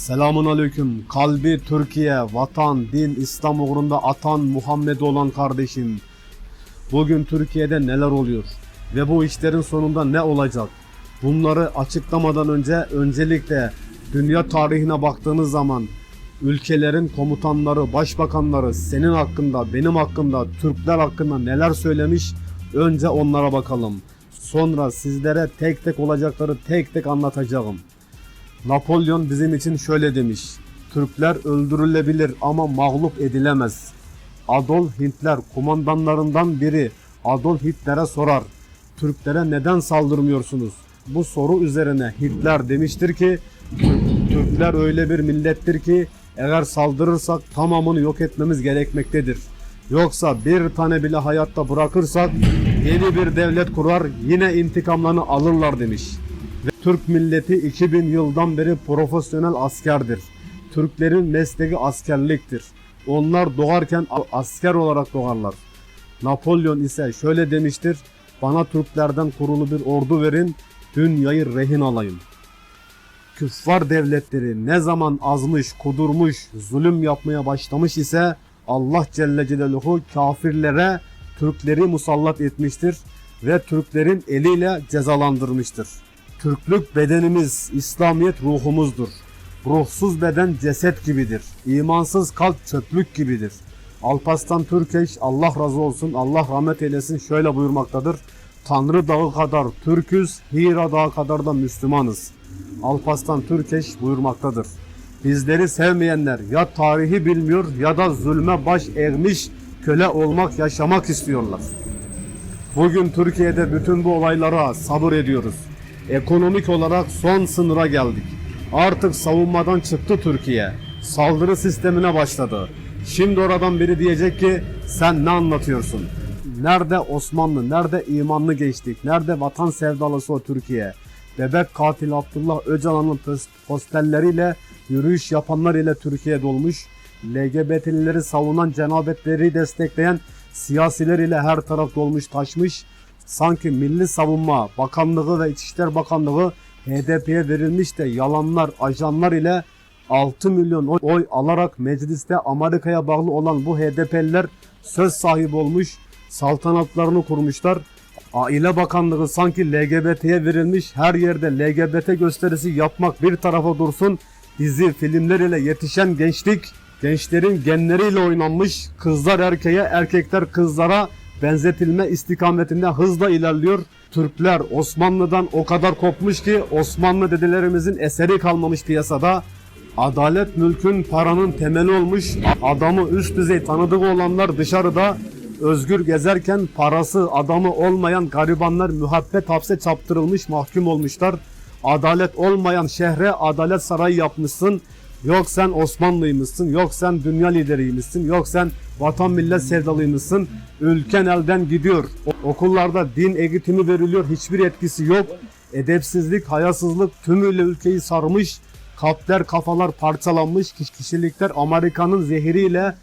Selamun aleyküm. Kalbi Türkiye, vatan, din, İslam uğrunda atan Muhammed olan kardeşim. Bugün Türkiye'de neler oluyor? Ve bu işlerin sonunda ne olacak? Bunları açıklamadan önce öncelikle dünya tarihine baktığınız zaman ülkelerin komutanları, başbakanları senin hakkında, benim hakkında, Türkler hakkında neler söylemiş? Önce onlara bakalım. Sonra sizlere tek tek olacakları tek tek anlatacağım. Napolyon bizim için şöyle demiş. Türkler öldürülebilir ama mağlup edilemez. Adolf Hitler kumandanlarından biri Adolf Hitler'e sorar. Türklere neden saldırmıyorsunuz? Bu soru üzerine Hitler demiştir ki Türkler öyle bir millettir ki eğer saldırırsak tamamını yok etmemiz gerekmektedir. Yoksa bir tane bile hayatta bırakırsak yeni bir devlet kurar yine intikamlarını alırlar demiş. Ve Türk milleti 2000 yıldan beri profesyonel askerdir. Türklerin mesleği askerliktir. Onlar doğarken asker olarak doğarlar. Napolyon ise şöyle demiştir. Bana Türklerden kurulu bir ordu verin, dünyayı rehin alayım. Küffar devletleri ne zaman azmış, kudurmuş, zulüm yapmaya başlamış ise Allah Celle Celaluhu kafirlere Türkleri musallat etmiştir ve Türklerin eliyle cezalandırmıştır. Türklük bedenimiz, İslamiyet ruhumuzdur. Ruhsuz beden ceset gibidir. İmansız kalp çöplük gibidir. Alpaslan Türkeş Allah razı olsun Allah rahmet eylesin şöyle buyurmaktadır. Tanrı dağı kadar Türküz, Hira dağı kadar da Müslümanız. Alpaslan Türkeş buyurmaktadır. Bizleri sevmeyenler ya tarihi bilmiyor ya da zulme baş eğmiş köle olmak yaşamak istiyorlar. Bugün Türkiye'de bütün bu olaylara sabır ediyoruz. Ekonomik olarak son sınıra geldik. Artık savunmadan çıktı Türkiye. Saldırı sistemine başladı. Şimdi oradan biri diyecek ki sen ne anlatıyorsun? Nerede Osmanlı, nerede imanlı geçtik, nerede vatan sevdalısı o Türkiye? Bebek katil Abdullah Öcalan'ın pos- posterleriyle yürüyüş yapanlar ile Türkiye dolmuş. LGBT'lileri savunan cenabetleri destekleyen siyasiler ile her taraf dolmuş taşmış. Sanki Milli Savunma Bakanlığı ve İçişler Bakanlığı HDP'ye verilmiş de yalanlar, ajanlar ile 6 milyon oy, oy alarak mecliste Amerika'ya bağlı olan bu HDP'liler söz sahibi olmuş, saltanatlarını kurmuşlar. Aile Bakanlığı sanki LGBT'ye verilmiş her yerde LGBT gösterisi yapmak bir tarafa dursun. Dizi, filmler ile yetişen gençlik, gençlerin genleriyle oynanmış, kızlar erkeğe, erkekler kızlara benzetilme istikametinde hızla ilerliyor. Türkler Osmanlı'dan o kadar kopmuş ki Osmanlı dedelerimizin eseri kalmamış piyasada. Adalet mülkün paranın temeli olmuş. Adamı üst düzey tanıdığı olanlar dışarıda özgür gezerken parası adamı olmayan garibanlar mühabbet hapse çaptırılmış mahkum olmuşlar. Adalet olmayan şehre adalet sarayı yapmışsın. Yok sen Osmanlıymışsın, yok sen dünya lideriymişsin, yok sen vatan millet sevdalıymışsın. Ülken elden gidiyor. Okullarda din eğitimi veriliyor, hiçbir etkisi yok. Edepsizlik, hayasızlık tümüyle ülkeyi sarmış. Kalpler, kafalar parçalanmış, kiş- kişilikler Amerika'nın zehiriyle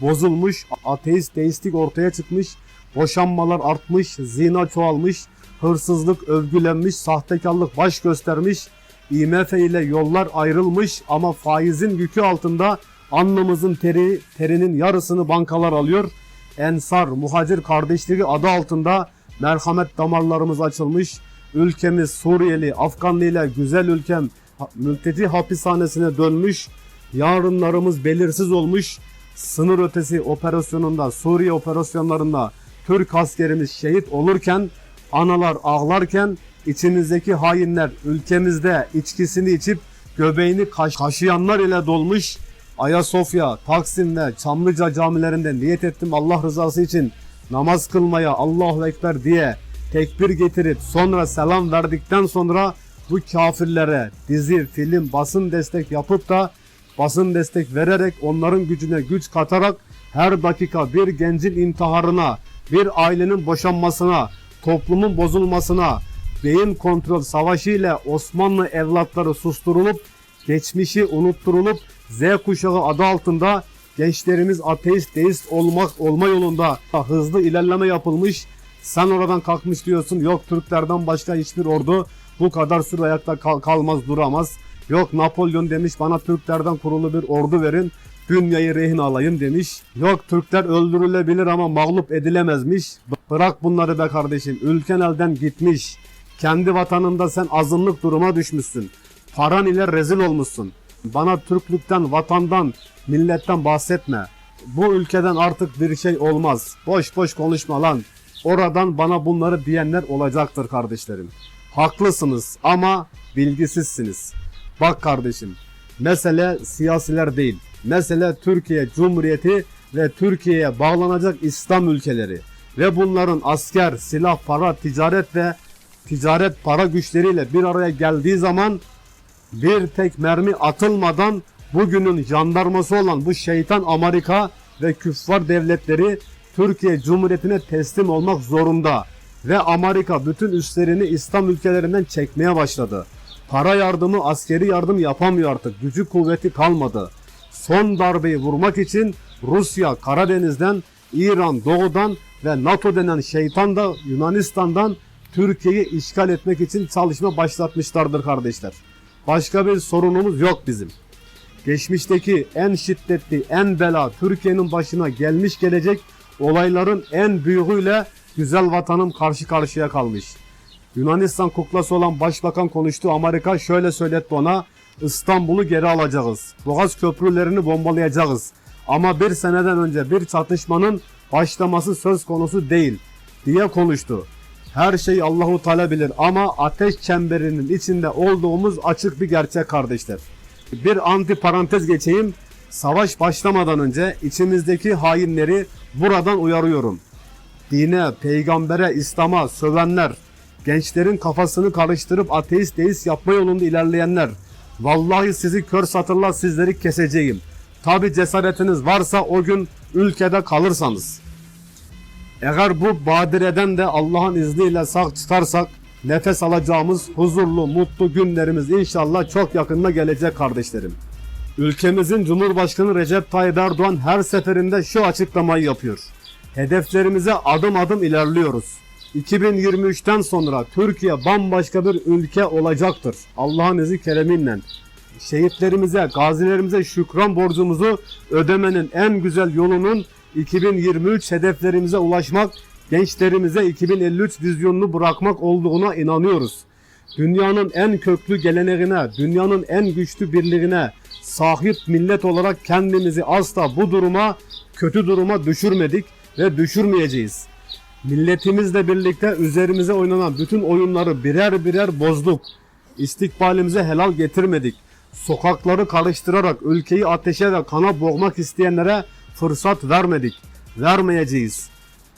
bozulmuş, ateist, deistik ortaya çıkmış, boşanmalar artmış, zina çoğalmış, hırsızlık övgülenmiş, sahtekarlık baş göstermiş, IMF ile yollar ayrılmış ama faizin yükü altında alnımızın teri, terinin yarısını bankalar alıyor. Ensar, muhacir kardeşliği adı altında merhamet damarlarımız açılmış. Ülkemiz Suriyeli, Afganlı ile güzel ülkem mülteci hapishanesine dönmüş. Yarınlarımız belirsiz olmuş. Sınır ötesi operasyonunda, Suriye operasyonlarında Türk askerimiz şehit olurken, analar ağlarken içimizdeki hainler ülkemizde içkisini içip göbeğini kaş- kaşıyanlar ile dolmuş. Ayasofya, Taksim ve Çamlıca camilerinde niyet ettim Allah rızası için namaz kılmaya Allahu Ekber diye tekbir getirip sonra selam verdikten sonra bu kafirlere dizi, film, basın destek yapıp da basın destek vererek onların gücüne güç katarak her dakika bir gencin intiharına, bir ailenin boşanmasına, toplumun bozulmasına, beyin kontrol savaşı ile Osmanlı evlatları susturulup, geçmişi unutturulup Z kuşağı adı altında gençlerimiz ateist, deist olmak olma yolunda hızlı ilerleme yapılmış. Sen oradan kalkmış diyorsun yok Türklerden başka hiçbir ordu bu kadar süre ayakta kal- kalmaz duramaz. Yok Napolyon demiş bana Türklerden kurulu bir ordu verin. Dünyayı rehin alayım demiş. Yok Türkler öldürülebilir ama mağlup edilemezmiş. Bırak bunları be kardeşim. Ülken elden gitmiş. Kendi vatanında sen azınlık duruma düşmüşsün. Paran ile rezil olmuşsun. Bana Türklükten, vatandan, milletten bahsetme. Bu ülkeden artık bir şey olmaz. Boş boş konuşma lan. Oradan bana bunları diyenler olacaktır kardeşlerim. Haklısınız ama bilgisizsiniz. Bak kardeşim, mesele siyasiler değil. Mesele Türkiye Cumhuriyeti ve Türkiye'ye bağlanacak İslam ülkeleri. Ve bunların asker, silah, para, ticaret ve ticaret para güçleriyle bir araya geldiği zaman bir tek mermi atılmadan bugünün jandarması olan bu şeytan Amerika ve küffar devletleri Türkiye Cumhuriyeti'ne teslim olmak zorunda. Ve Amerika bütün üslerini İslam ülkelerinden çekmeye başladı. Para yardımı, askeri yardım yapamıyor artık. Gücü kuvveti kalmadı. Son darbeyi vurmak için Rusya Karadeniz'den, İran doğudan ve NATO denen şeytan da Yunanistan'dan Türkiye'yi işgal etmek için çalışma başlatmışlardır kardeşler. Başka bir sorunumuz yok bizim. Geçmişteki en şiddetli, en bela Türkiye'nin başına gelmiş gelecek olayların en büyüğüyle güzel vatanım karşı karşıya kalmış. Yunanistan kuklası olan başbakan konuştu. Amerika şöyle söyletti ona. İstanbul'u geri alacağız. Boğaz köprülerini bombalayacağız. Ama bir seneden önce bir çatışmanın başlaması söz konusu değil diye konuştu. Her şeyi Allahu Teala bilir ama ateş çemberinin içinde olduğumuz açık bir gerçek kardeşler. Bir anti parantez geçeyim. Savaş başlamadan önce içimizdeki hainleri buradan uyarıyorum. Dine, peygambere, İslam'a sövenler, gençlerin kafasını karıştırıp ateist deist yapma yolunda ilerleyenler. Vallahi sizi kör satırla sizleri keseceğim. Tabi cesaretiniz varsa o gün ülkede kalırsanız. Eğer bu badireden de Allah'ın izniyle sağ çıkarsak nefes alacağımız huzurlu, mutlu günlerimiz inşallah çok yakında gelecek kardeşlerim. Ülkemizin Cumhurbaşkanı Recep Tayyip Erdoğan her seferinde şu açıklamayı yapıyor. Hedeflerimize adım adım ilerliyoruz. 2023'ten sonra Türkiye bambaşka bir ülke olacaktır. Allah'ın izni keremiyle. Şehitlerimize, gazilerimize şükran borcumuzu ödemenin en güzel yolunun 2023 hedeflerimize ulaşmak, gençlerimize 2053 vizyonunu bırakmak olduğuna inanıyoruz. Dünyanın en köklü geleneğine, dünyanın en güçlü birliğine sahip millet olarak kendimizi asla bu duruma, kötü duruma düşürmedik ve düşürmeyeceğiz. Milletimizle birlikte üzerimize oynanan bütün oyunları birer birer bozduk. İstikbalimize helal getirmedik. Sokakları karıştırarak ülkeyi ateşe ve kana boğmak isteyenlere fırsat vermedik. Vermeyeceğiz.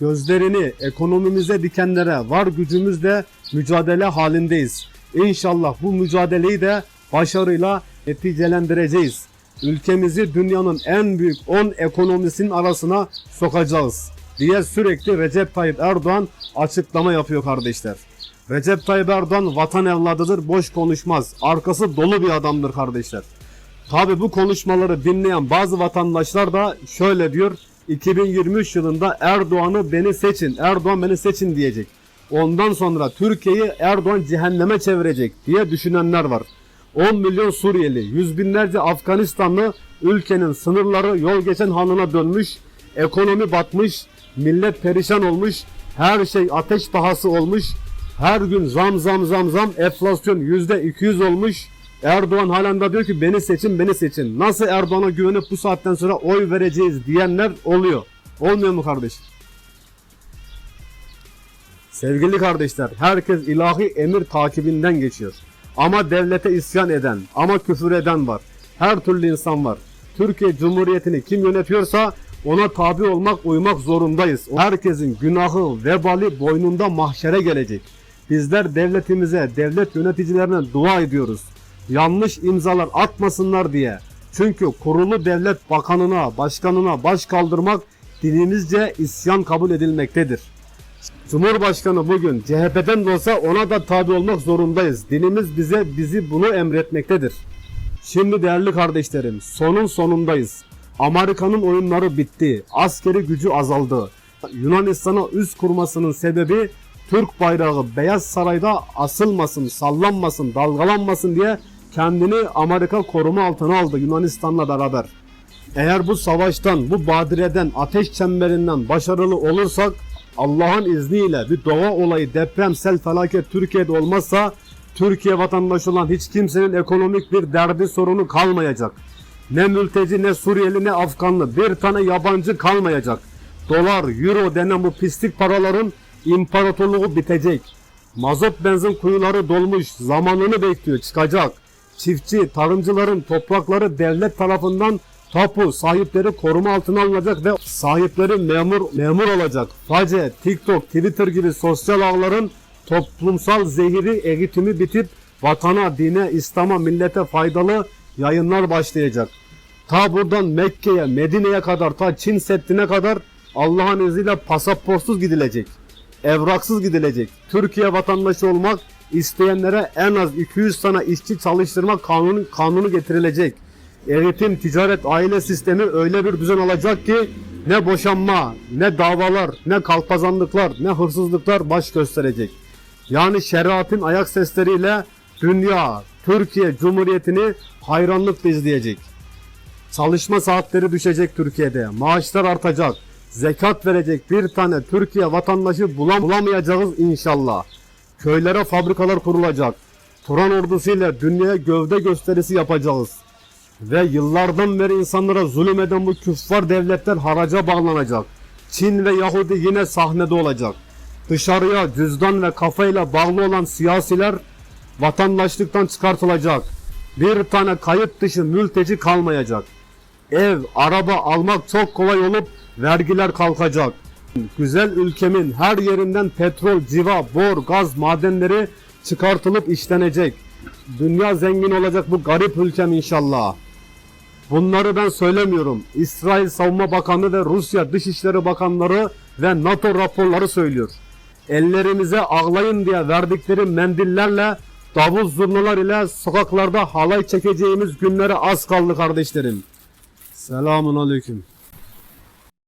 Gözlerini ekonomimize dikenlere var gücümüzle mücadele halindeyiz. İnşallah bu mücadeleyi de başarıyla neticelendireceğiz. Ülkemizi dünyanın en büyük 10 ekonomisinin arasına sokacağız diye sürekli Recep Tayyip Erdoğan açıklama yapıyor kardeşler. Recep Tayyip Erdoğan vatan evladıdır, boş konuşmaz. Arkası dolu bir adamdır kardeşler. Tabi bu konuşmaları dinleyen bazı vatandaşlar da şöyle diyor. 2023 yılında Erdoğan'ı beni seçin, Erdoğan beni seçin diyecek. Ondan sonra Türkiye'yi Erdoğan cehenneme çevirecek diye düşünenler var. 10 milyon Suriyeli, yüz binlerce Afganistanlı ülkenin sınırları yol geçen hanına dönmüş, ekonomi batmış, millet perişan olmuş, her şey ateş pahası olmuş, her gün zam zam zam zam enflasyon yüzde 200 olmuş. Erdoğan halen de diyor ki beni seçin beni seçin. Nasıl Erdoğan'a güvenip bu saatten sonra oy vereceğiz diyenler oluyor. Olmuyor mu kardeşim? Sevgili kardeşler, herkes ilahi emir takibinden geçiyor. Ama devlete isyan eden, ama küfür eden var. Her türlü insan var. Türkiye Cumhuriyeti'ni kim yönetiyorsa ona tabi olmak, uymak zorundayız. Herkesin günahı, vebali boynunda mahşere gelecek. Bizler devletimize, devlet yöneticilerine dua ediyoruz. Yanlış imzalar atmasınlar diye. Çünkü kurulu devlet bakanına, başkanına baş kaldırmak dinimizce isyan kabul edilmektedir. Cumhurbaşkanı bugün CHP'den de olsa ona da tabi olmak zorundayız. Dinimiz bize bizi bunu emretmektedir. Şimdi değerli kardeşlerim sonun sonundayız. Amerika'nın oyunları bitti. Askeri gücü azaldı. Yunanistan'a üst kurmasının sebebi Türk bayrağı Beyaz Saray'da asılmasın, sallanmasın, dalgalanmasın diye kendini Amerika koruma altına aldı Yunanistan'la beraber. Eğer bu savaştan, bu badireden, ateş çemberinden başarılı olursak Allah'ın izniyle bir doğa olayı, depremsel felaket Türkiye'de olmazsa Türkiye vatandaşı olan hiç kimsenin ekonomik bir derdi sorunu kalmayacak. Ne mülteci, ne Suriyeli, ne Afganlı bir tane yabancı kalmayacak. Dolar, euro denen bu pislik paraların imparatorluğu bitecek. Mazot benzin kuyuları dolmuş, zamanını bekliyor, çıkacak. Çiftçi, tarımcıların toprakları devlet tarafından tapu sahipleri koruma altına alınacak ve sahipleri memur memur olacak. Face, TikTok, Twitter gibi sosyal ağların toplumsal zehiri eğitimi bitip vatana, dine, İslam'a, millete faydalı yayınlar başlayacak. Ta buradan Mekke'ye, Medine'ye kadar, ta Çin Seddi'ne kadar Allah'ın izniyle pasaportsuz gidilecek. Evraksız gidilecek. Türkiye vatandaşı olmak isteyenlere en az 200 tane işçi çalıştırma kanunu, kanunu getirilecek. Eğitim, ticaret, aile sistemi öyle bir düzen alacak ki ne boşanma, ne davalar, ne kalpazanlıklar, ne hırsızlıklar baş gösterecek. Yani şeriatın ayak sesleriyle dünya, Türkiye Cumhuriyeti'ni hayranlıkla izleyecek. Çalışma saatleri düşecek Türkiye'de. Maaşlar artacak. Zekat verecek bir tane Türkiye vatandaşı bulam bulamayacağız inşallah. Köylere fabrikalar kurulacak. Turan ordusuyla dünyaya gövde gösterisi yapacağız. Ve yıllardan beri insanlara zulüm eden bu küffar devletler haraca bağlanacak. Çin ve Yahudi yine sahnede olacak. Dışarıya cüzdan ve kafayla bağlı olan siyasiler vatandaşlıktan çıkartılacak. Bir tane kayıt dışı mülteci kalmayacak. Ev, araba almak çok kolay olup vergiler kalkacak. Güzel ülkemin her yerinden petrol, civa, bor, gaz madenleri çıkartılıp işlenecek. Dünya zengin olacak bu garip ülkem inşallah. Bunları ben söylemiyorum. İsrail Savunma Bakanı ve Rusya Dışişleri Bakanları ve NATO raporları söylüyor. Ellerimize ağlayın diye verdikleri mendillerle davul zurnalar ile sokaklarda halay çekeceğimiz günlere az kaldı kardeşlerim. Selamun aleyküm.